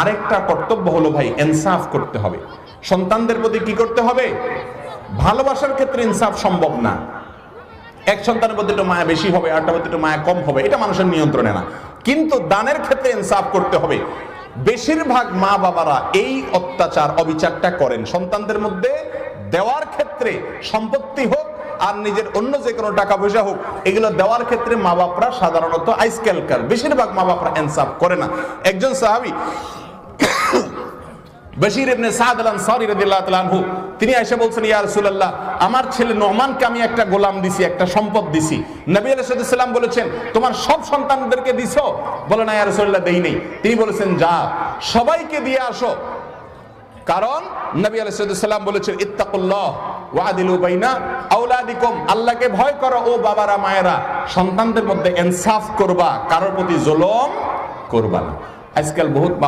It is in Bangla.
আরেকটা কর্তব্য হলো ভাই, ইনসাফ করতে হবে। সন্তানদের প্রতি কি করতে হবে? ভালোবাসার ক্ষেত্রে ইনসাফ সম্ভব না। এক সন্তানের প্রতি একটু মায়া বেশি হবে আরটার মধ্যে একটু মায়া কম হবে, এটা মানুষের নিয়ন্ত্রণে না। কিন্তু দানের ক্ষেত্রে ইনসাফ করতে হবে। বেশিরভাগ মা বাবারা এই অত্যাচার, অবিচারটা করেন। সন্তানদের মধ্যে দেওয়ার ক্ষেত্রে সম্পত্তি হোক, আর নিজের অন্য যে কোনো টাকা পয়সা হোক, এগুলো দেওয়ার ক্ষেত্রে মা বাপরা সাধারণত আইসক্যালকার। বেশিরভাগ মা বাপরা ইনসাফ করে না। একজন সাহাবি বশির ইবনে সাদ আল আনসারী রাদিয়াল্লাহু তাআলা আনহু তিনি এসে বলছেন, ইয়া রাসূলুল্লাহ, আমার ছেলে নোমানকে আমি একটা গোলাম দিছি, একটা সম্পদ দিছি। নবী আলাইহিস সালাম বলেছেন, তোমার সব সন্তানদেরকে দিছো? বলে, না, ইয়া রাসূলুল্লাহ, দেই নেই। তিনি বলেছেন, যা, সবাইকে দিয়ে আসো। কারণ নবী আলাইহিস সালাম বলেছেন, ইত্তাকুল্লাহ ওয়াদিলু বাইনা আওলাদিকুম। আল্লাহকে ভয় করো, ও বাবারা, মায়েরা, সন্তানদের মধ্যে ইনসাফ করবা, কারোর প্রতি জুলুম করবা না। আজকাল বহুত